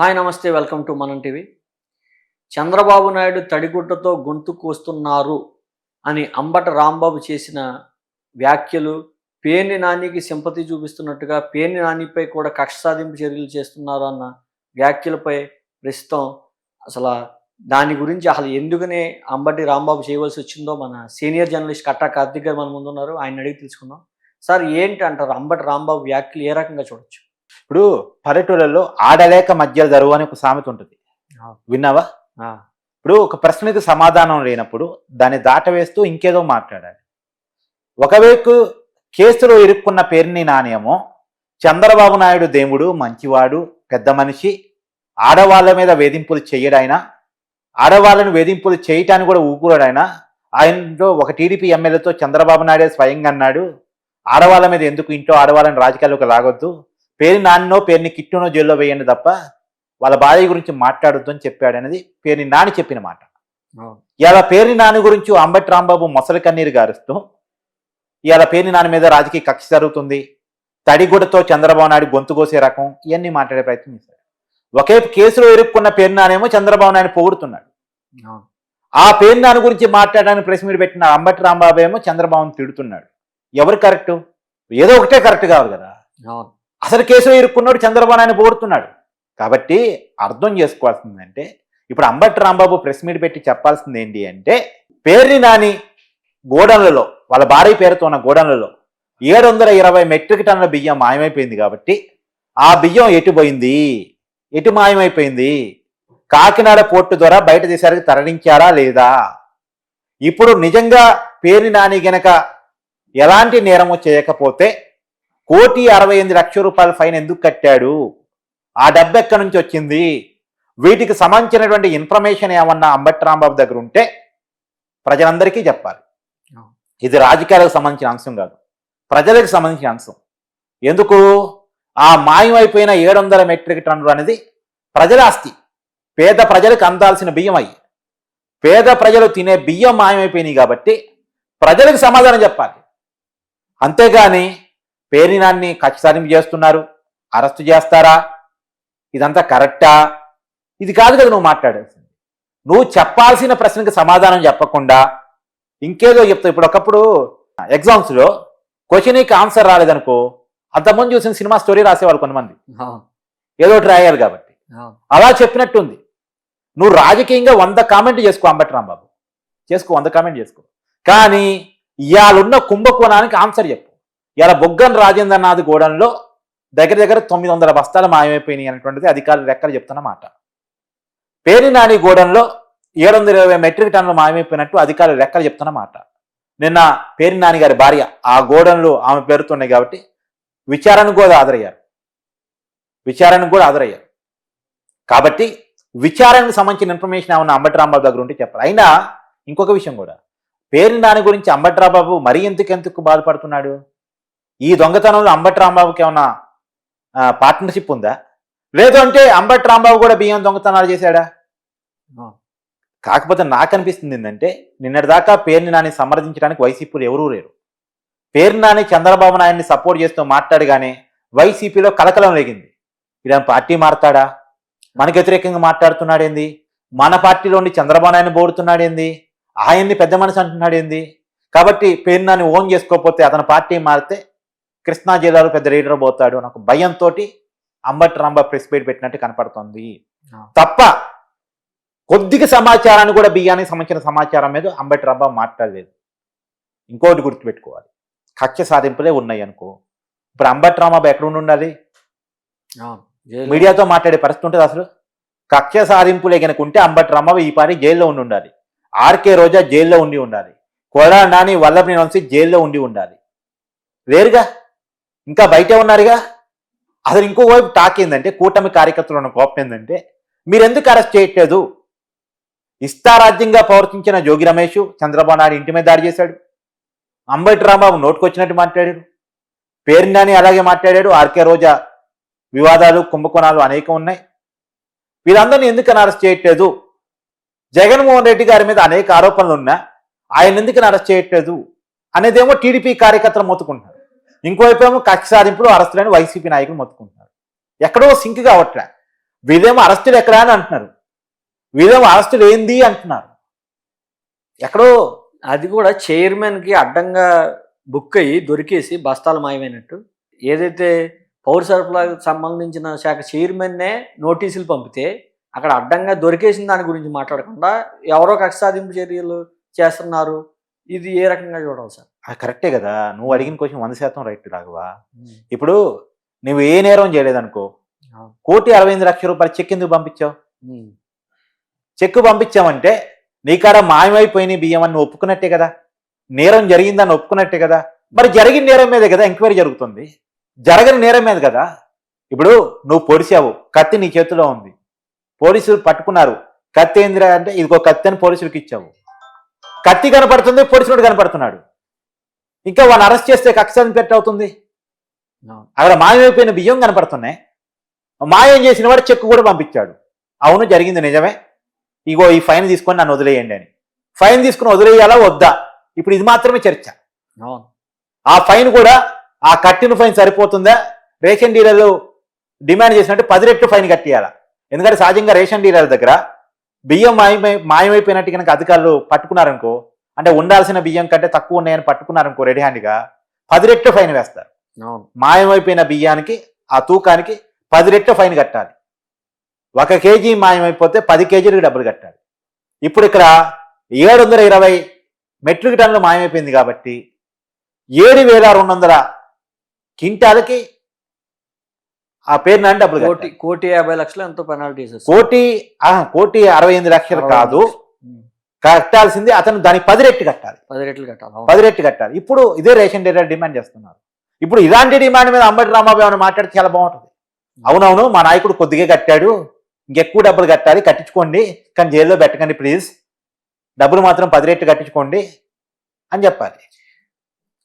Hi నమస్తే welcome to మనం TV. Chandrababu Naidu తడిగుడ్డతో గొంతు కోస్తున్నారు అని అంబట రాంబాబు చేసిన వ్యాఖ్యలు పేర్ని నానికి సింపతి చూపిస్తున్నట్టుగా పేర్ని నానిపై కూడా కక్ష సాధింపు చర్యలు చేస్తున్నారు అన్న వ్యాఖ్యలపై ప్రస్తుతం అసలు దాని గురించి అసలు ఎందుకనే అంబటి రాంబాబు చేయవలసి వచ్చిందో మన సీనియర్ జర్నలిస్ట్ కట్టా కార్తిక్ గారు మన ముందున్నారు. ఆయన అడిగి తెలుసుకుందాం. సార్ ఏంటి అంటారు అంబటి రాంబాబు వ్యాఖ్యలు ఏ రకంగా చూడొచ్చు? ఇప్పుడు పల్లెటూళ్ళలో ఆడలేక మధ్యలో దరువు అని ఒక సామెత ఉంటుంది. విన్నావా? ఇప్పుడు ఒక ప్రశ్నకి సమాధానం లేనప్పుడు దాన్ని దాటవేస్తూ ఇంకేదో మాట్లాడాలి. ఒకవైపు కేసులో ఇరుక్కున్న పేరుని నాణ్యమో చంద్రబాబు నాయుడు దేవుడు మంచివాడు పెద్ద మనిషి ఆడవాళ్ళ మీద వేధింపులు చేయడాయినా? ఆడవాళ్ళను వేధింపులు చేయటానికి కూడా ఊపురాడైనా ఆయనలో ఒక టీడీపీ ఎమ్మెల్యేతో చంద్రబాబు నాయుడే స్వయంగా అన్నాడు ఆడవాళ్ళ మీద ఎందుకు ఇంట్లో ఆడవాళ్ళని రాజకీయాల్లోకి లాగొద్దు? పేరు నాన్నో పేరుని కిట్టునో జైల్లో వేయండి తప్ప వాళ్ళ భార్య గురించి మాట్లాడొద్దు అని చెప్పాడు అనేది పేరుని నాని చెప్పిన మాట. ఇలా పేరుని నాని గురించి అంబటి రాంబాబు మొసలి కన్నీరు గారుస్తూ ఇవాళ పేరుని నాని మీద రాజకీయ కక్ష జరుగుతుంది తడిగుడ్డతో చంద్రబాబు నాయుడు గొంతు కోసే రకం ఇవన్నీ మాట్లాడే ప్రయత్నం చేశాడు. ఒకే కేసులో ఇరుక్కున్న పేరు నానేమో చంద్రబాబు నాయుడు పొగుడుతున్నాడు. ఆ పేరు నాని గురించి మాట్లాడడానికి ప్రెస్ మీట్ పెట్టిన అంబటి రాంబాబు ఏమో చంద్రబాబుని తిడుతున్నాడు. ఎవరు కరెక్ట్? ఏదో ఒకటే కరెక్ట్ కావాలి కదా. అవును. అసలు కేసులో ఇరుక్కున్నాడు చంద్రబాబు ఆయన పోగొడుతున్నాడు. కాబట్టి అర్థం చేసుకోవాల్సిందంటే ఇప్పుడు అంబటి రాంబాబు ప్రెస్ మీట్ పెట్టి చెప్పాల్సింది ఏంటి అంటే పేర్ని నాని గోడౌన్లలో వాళ్ళ భార్య పేరుతో ఉన్న గోడౌన్లలో ఏడు వందల ఇరవై మెట్రిక్ టన్నుల బియ్యం మాయమైపోయింది కాబట్టి ఆ బియ్యం ఎటు పోయింది? ఎటు మాయమైపోయింది? కాకినాడ పోర్టు ద్వారా బయట దేశానికి తరలించారా లేదా? ఇప్పుడు నిజంగా పేర్ని నాని గనక ఎలాంటి నేరము చేయకపోతే కోటి అరవై ఎనిమిది లక్షల రూపాయల ఫైన్ ఎందుకు కట్టాడు? ఆ డబ్బు ఎక్కడి నుంచి వచ్చింది? వీటికి సంబంధించినటువంటి ఇన్ఫర్మేషన్ ఏమన్నా అంబటి రాంబాబు దగ్గర ఉంటే ప్రజలందరికీ చెప్పాలి. ఇది రాజకీయాలకు సంబంధించిన అంశం కాదు. ప్రజలకు సంబంధించిన అంశం. ఎందుకు? ఆ మాయమైపోయిన ఏడు వందల మెట్రిక్ టన్నులు అనేది ప్రజల ఆస్తి. పేద ప్రజలకు అందాల్సిన బియ్యం అయ్యి. పేద ప్రజలు తినే బియ్యం మాయమైపోయినాయి కాబట్టి ప్రజలకు సమాధానం చెప్పాలి. అంతేగాని పేరినాన్ని కక్షసారింపు చేస్తున్నారు. అరెస్ట్ చేస్తారా? ఇదంతా కరెక్టా? ఇది కాదు కదా నువ్వు మాట్లాడాల్సింది. నువ్వు చెప్పాల్సిన ప్రశ్నకి సమాధానం చెప్పకుండా ఇంకేదో చెప్తావు. ఇప్పుడు ఒకప్పుడు ఎగ్జామ్స్లో క్వశ్చన్కి ఆన్సర్ రాలేదనుకో అంతకుముందు చూసిన సినిమా స్టోరీ రాసేవాళ్ళు కొంతమంది. ఏదో ఒకటి రాయాలి కాబట్టి. అలా చెప్పినట్టుంది. నువ్వు రాజకీయంగా వంద కామెంట్ చేసుకో అంబటి రాంబాబు. చేసుకో వంద కామెంట్ చేసుకో. కానీ ఇవాళున్న కుంభకోణానికి ఆన్సర్ చెప్పు. ఇలా బొగ్గన్ రాజేంద్రనాథ్ గోడంలో దగ్గర దగ్గర తొమ్మిది వందల బస్తాలు మాయమైపోయినాయి అనేటువంటిది అధికారులు లెక్కలు చెప్తున్న మాట. పేరినాని గోడంలో ఏడు వందల ఇరవై మెట్రిక్ టన్నులు మాయమైపోయినట్టు అధికారులు లెక్కలు చెప్తున్న మాట. నిన్న పేరినాని గారి భార్య ఆ గోడంలో ఆమె పేరుతున్నాయి కాబట్టి విచారణకు కూడా హాజరయ్యారు. విచారణకు కూడా హాజరయ్యారు. కాబట్టి విచారణకు సంబంధించిన ఇన్ఫర్మేషన్ ఏమన్నా అంబట్రాంబాబు దగ్గర ఉంటే చెప్పాలి అయినా ఇంకొక విషయం కూడా. పేరినాని గురించి అంబట్రాంబాబు మరీ ఎందుకు ఎందుకు బాధపడుతున్నాడు? ఈ దొంగతనంలో అంబటి రాంబాబుకి ఏమన్నా పార్ట్నర్షిప్ ఉందా? లేదు అంటే అంబటి రాంబాబు కూడా బియ్యం దొంగతనాలు చేశాడా. కాకపోతే నాకు అనిపిస్తుంది ఏంటంటే నిన్నటిదాకా పేరుని నాని సమర్థించడానికి వైసీపీలో ఎవరూ లేరు. పేరు నాని చంద్రబాబు నాయుడిని సపోర్ట్ చేస్తూ మాట్లాడగానే వైసీపీలో కలకలం రేగింది. ఇలా పార్టీ మారతాడా? మనకు వ్యతిరేకంగా మాట్లాడుతున్నాడేంది మన పార్టీలో ఉండి చంద్రబాబు నాయుడిని బోడుతున్నాడేంది ఆయన్ని పెద్ద మనిషి అంటున్నాడేంది కాబట్టి పేరు నాని ఓన్ చేసుకోకపోతే అతని పార్టీ మారితే కృష్ణా జిల్లాలో పెద్ద లీడర్ పోతాడు అని ఒక భయంతో అంబటి రాంబా ప్రెస్ మీట్ పెట్టినట్టు కనపడుతోంది. తప్ప కొద్దిగా సమాచారాన్ని కూడా బియ్యానికి సంబంధించిన సమాచారం మీద అంబటి రాంబాబు మాట్లాడలేదు. ఇంకోటి గుర్తుపెట్టుకోవాలి. కక్ష సాధింపులే ఉన్నాయి అనుకో. ఇప్పుడు అంబటి రాంబాబు ఎక్కడ ఉండి ఉండాలి? మీడియాతో మాట్లాడే పరిస్థితి ఉంటుంది అసలు. కక్ష సాధింపులే కనుక ఉంటే అంబటి రాంబాబు ఈ పారి జైల్లో ఉండి ఉండాలి. ఆర్కే రోజా జైల్లో ఉండి ఉండాలి. కొడా నాని వల్లభని వంశీ జైల్లో ఉండి ఉండాలి. లేరుగా ఇంకా బయటే ఉన్నారుగా? అసలు ఇంకోవైపు టాక్ ఏంటంటే కూటమి కార్యకర్తలు ఉన్న కోపం ఏంటంటే మీరు ఎందుకు అరెస్ట్ చేయట్లేదు? ఇష్టారాజ్యంగా ప్రవర్తించిన జోగి రమేష్ చంద్రబాబు నాయుడు ఇంటి మీద దాడి చేశాడు. అంబటి రాంబాబు నోటుకొచ్చినట్టు మాట్లాడాడు. పేరునాని అలాగే మాట్లాడాడు. ఆర్కే రోజా వివాదాలు కుంభకోణాలు అనేకం ఉన్నాయి. వీరందరినీ ఎందుకు అరెస్ట్ చేయట్లేదు? జగన్మోహన్ రెడ్డి గారి మీద అనేక ఆరోపణలు ఉన్నా ఆయన ఎందుకు అరెస్ట్ చేయట్లేదు? అనేదేమో టీడీపీ కార్యకర్తలు మోతుకుంటున్నారు. ఇంకోవైపు ఏమో కక్ష సాధింపులు అరెస్టులని వైసీపీ నాయకులు మొత్తుకుంటున్నారు. ఎక్కడో సింక్ కావట్లే వీళ్ళేమో అరెస్టులు ఎక్కడా అని అంటున్నారు. వీళ్ళేమో అరెస్టులు ఏంది అంటున్నారు. ఎక్కడో అది కూడా చైర్మన్కి అడ్డంగా బుక్ అయ్యి దొరికేసి బస్తాలు మాయమైనట్టు. ఏదైతే పౌర సరఫరాకు సంబంధించిన శాఖ చైర్మన్నే నోటీసులు పంపితే అక్కడ అడ్డంగా దొరికేసిన దాని గురించి మాట్లాడకుండా ఎవరో కక్ష సాధింపు చర్యలు చేస్తున్నారు. ఇది ఏ రకంగా చూడాలి సార్? కరెక్టే కదా. నువ్వు అడిగిన క్వశ్చన్ వంద శాతం రైట్ రాఘవా. ఇప్పుడు నువ్వు ఏ నేరం చేయలేదనుకో. కోటి అరవై ఎనిమిది లక్షల రూపాయలు చెక్ ఎందుకు పంపించావు. చెక్ పంపించామంటే నీ కాడ మాయమైపోయిన బియ్యం అని ఒప్పుకున్నట్టే కదా. నేరం జరిగిందని ఒప్పుకున్నట్టే కదా. మరి జరిగిన నేరం మీదే కదా ఎంక్వైరీ జరుగుతుంది. జరగని నేరం మీద కదా. ఇప్పుడు నువ్వు పొడిచావు కత్తి నీ చేతిలో ఉంది. పోలీసులు పట్టుకున్నారు. కత్తి ఏందిరా అంటే ఇదిగో కత్తి అని పోలీసులకు ఇచ్చావు. కత్తి కనపడుతుంది పోలీసుడు కనపడుతున్నాడు. ఇంకా వాడిని అరెస్ట్ చేస్తే కక్ష పెట్టి అవుతుంది. అక్కడ మాయమైపోయిన బియ్యం కనపడుతున్నాయి. మాయం చేసిన వాడు చెక్ కూడా పంపించాడు. అవును జరిగింది నిజమే. ఇగో ఈ ఫైన్ తీసుకొని నన్ను వదిలేయండి అని. ఫైన్ తీసుకుని వదిలేయాలా వద్దా? ఇప్పుడు ఇది మాత్రమే చర్చ. ఆ ఫైన్ కూడా ఆ కట్టిన ఫైన్ సరిపోతుందా? రేషన్ డీలర్లు డిమాండ్ చేసినట్టు పది రెట్లు ఫైన్ కట్టియాలా? ఎందుకంటే సహజంగా రేషన్ డీలర్ దగ్గర బియ్యం మాయమై మాయమైపోయినట్టు కనుక అధికారులు పట్టుకున్నారనుకో అంటే ఉండాల్సిన బియ్యం కంటే తక్కువ ఉన్నాయని పట్టుకున్నారనుకో రెడీ హ్యాండ్గా పది రెట్లు ఫైన్ వేస్తారు. మాయమైపోయిన బియ్యానికి ఆ తూకానికి పది రెట్లు ఫైన్ కట్టాలి. ఒక కేజీ మాయమైపోతే పది కేజీలకు డబ్బులు కట్టాలి. ఇప్పుడు ఇక్కడ ఏడు వందల ఇరవై మెట్రిక్ టన్నులు మాయమైపోయింది కాబట్టి ఏడు వేల రెండు వందల కింటాలకి ఆ పేరు నాని డబ్బులు కోటి. కోటి యాభై లక్షలు ఎంతో పెనాల్టీ కోటి ఆ, కోటి అరవై ఎనిమిది లక్షలు కాదు. కట్టాల్సింది అతను దానికి పది రెట్లు కట్టాలి. పది రెట్లు కట్టాలి. పది రెట్లు కట్టాలి. ఇప్పుడు ఇదే రేషన్ డీలర్ డిమాండ్ చేస్తున్నారు. ఇప్పుడు ఇలాంటి డిమాండ్ మీద అంబటి రామాబాబు ఏమైనా మాట్లాడితే చాలా బాగుంటుంది. అవునవును మా నాయకుడు కొద్దిగా కట్టాడు. ఇంకెక్కువ డబ్బులు కట్టాలి. కట్టించుకోండి. కానీ జైల్లో పెట్టకండి ప్లీజ్. డబ్బులు మాత్రం పది రెట్లు కట్టించుకోండి అని చెప్పాలి.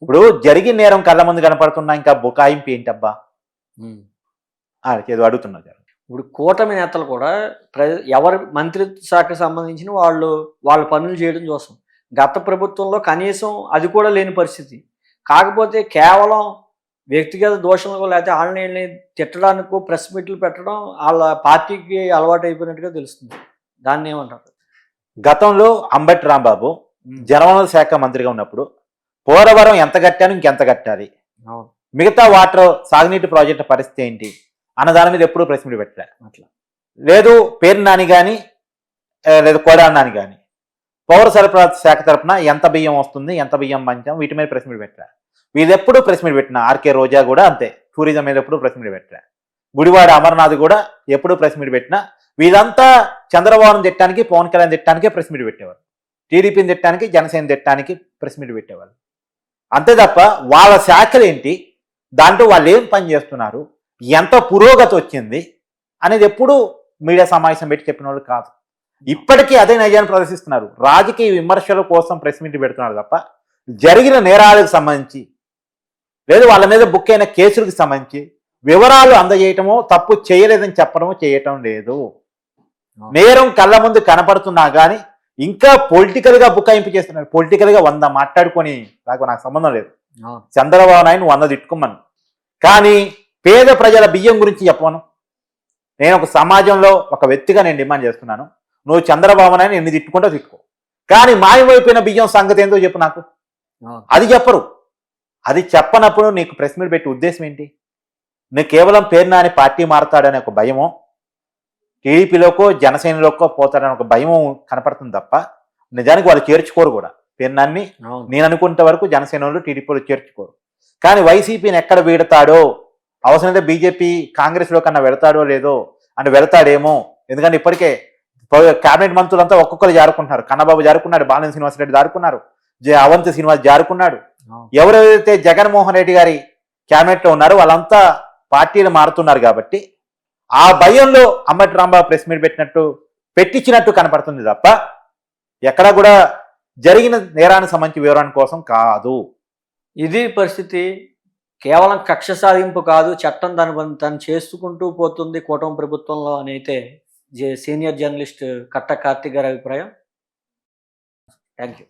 ఇప్పుడు జరిగిన నేరం కళ్ళ ముందు కనపడుతున్నా ఇంకా బుకాయింపు ఏంటబ్బా? ఏదో అడుగుతున్నారు ఇప్పుడు కూటమి నేతలు కూడా ఎవరి మంత్రిత్వ శాఖకు సంబంధించిన వాళ్ళు వాళ్ళ పనులు చేయడం చూస్తాం. గత ప్రభుత్వంలో కనీసం అది కూడా లేని పరిస్థితి. కాకపోతే కేవలం వ్యక్తిగత దోషణలకు లేకపోతే వాళ్ళని తిట్టడానికో ప్రెస్ మీట్లు పెట్టడం వాళ్ళ పార్టీకి అలవాటు అయిపోయినట్టుగా తెలుస్తుంది. దాన్ని ఏమంటారు? గతంలో అంబటి రాంబాబు జనవనరుల శాఖ మంత్రిగా ఉన్నప్పుడు పోలవరం ఎంత కట్టాను ఇంకెంత కట్టాలి? మిగతా వాటర్ సాగునీటి ప్రాజెక్టు పరిస్థితి ఏంటి? అన్న దాని మీద ఎప్పుడూ ప్రెస్ మీట్ పెట్టలే. అట్లా లేదు పేరు నాని కానీ లేదు కోడా నాని కానీ పౌర సరఫరా శాఖ తరఫున ఎంత బియ్యం వస్తుంది ఎంత బియ్యం పంచాం వీటి మీద ప్రెస్ మీట్ పెట్టలే. వీళ్ళు ఎప్పుడు ప్రెస్ మీట్ పెట్టిన ఆర్కే రోజా కూడా అంతే. టూరిజం మీద ఎప్పుడు ప్రెస్ మీట్ పెట్టలే. గుడివాడ అమర్నాథ్ కూడా ఎప్పుడు ప్రెస్ మీట్ పెట్టినా వీళ్ళంతా చంద్రబాబును తిట్టడానికి పవన్ కళ్యాణ్ తిట్టానికే ప్రెస్ మీట్ పెట్టేవారు టీడీపీని తిట్టడానికి జనసేన తిట్టడానికి ప్రెస్ మీట్ పెట్టేవారు అంతే తప్ప వాళ్ళ శాఖలు ఏంటి దాంట్లో వాళ్ళు ఏం పని చేస్తున్నారు? ఎంత పురోగతి వచ్చింది అనేది ఎప్పుడు మీడియా సమావేశం పెట్టి చెప్పిన వాళ్ళు కాదు. ఇప్పటికీ అదే నైజాన్ని ప్రదర్శిస్తున్నారు. రాజకీయ విమర్శల కోసం ప్రెస్ మీట్ పెడుతున్నారు తప్ప జరిగిన నేరాలకు సంబంధించి లేదు వాళ్ళ మీద బుక్ అయిన కేసులకు సంబంధించి వివరాలు అందజేయటమో తప్పు చేయలేదని చెప్పడమో చేయటం లేదు. నేరం కళ్ళ ముందు కనపడుతున్నా కానీ ఇంకా పొలిటికల్గా బుకాయింపు చేస్తున్నారు. పొలిటికల్గా వంద మాట్లాడుకొని నాకు నాకు సంబంధం లేదు. చంద్రబాబు నాయుడు వంద తిట్టుకోమను కానీ పేద ప్రజల బియ్యం గురించి చెప్పను నేను ఒక సమాజంలో ఒక వ్యక్తిగా నేను డిమాండ్ చేస్తున్నాను. నువ్వు చంద్రబాబు నాయుడు ఎన్ని తిట్టుకుంటో తిట్టుకో. కానీ మాయమైపోయిన బియ్యం సంగతి ఏందో చెప్పు నాకు. అది చెప్పరు. అది చెప్పనప్పుడు నీకు ప్రెస్ మీట్ పెట్టి ఉద్దేశం ఏంటి? నువ్వు కేవలం పేరు నాని పార్టీ మారతాడనే ఒక భయమో? టీడీపీలోకో జనసేనలోకో పోతాడని ఒక భయము కనపడుతుంది తప్ప నిజానికి వాళ్ళు చేర్చుకోరు కూడా. పేరు నాన్ని అవును. నేను అనుకున్నంత వరకు జనసేన వాళ్ళు టీడీపీలో చేర్చుకోరు. కానీ వైసీపీని ఎక్కడ వీడతాడో? అవసరమైతే బీజేపీ కాంగ్రెస్లో కన్నా వెళతాడో లేదో అని వెళతాడేమో. ఎందుకంటే ఇప్పటికే కేబినెట్ మంత్రులంతా ఒక్కొక్కరు జారుకుంటున్నారు. కన్నబాబు జారుకున్నాడు బాలిన శ్రీనివాసరెడ్డి జారుకున్నారు జ- అవంతి శ్రీనివాస్ జారుకున్నాడు. అవును ఎవరైతే జగన్మోహన్ రెడ్డి గారి క్యాబినెట్లో ఉన్నారో వాళ్ళంతా పార్టీలు మారుతున్నారు కాబట్టి ఆ భయంలో అంబటి రాంబాబు ప్రెస్ మీట్ పెట్టినట్టు పెట్టించినట్టు కనపడుతుంది తప్ప ఎక్కడా కూడా జరిగిన నేరానికి సంబంధించి వివరణ కోసం కాదు. ఇది పరిస్థితి కేవలం కక్ష సాధింపు కాదు చట్టం దాని తను చేసుకుంటూ పోతుంది కూటమి ప్రభుత్వంలో అని అయితే సీనియర్ జర్నలిస్ట్ కట్ట కార్తిక్ గారి అభిప్రాయం. Thank you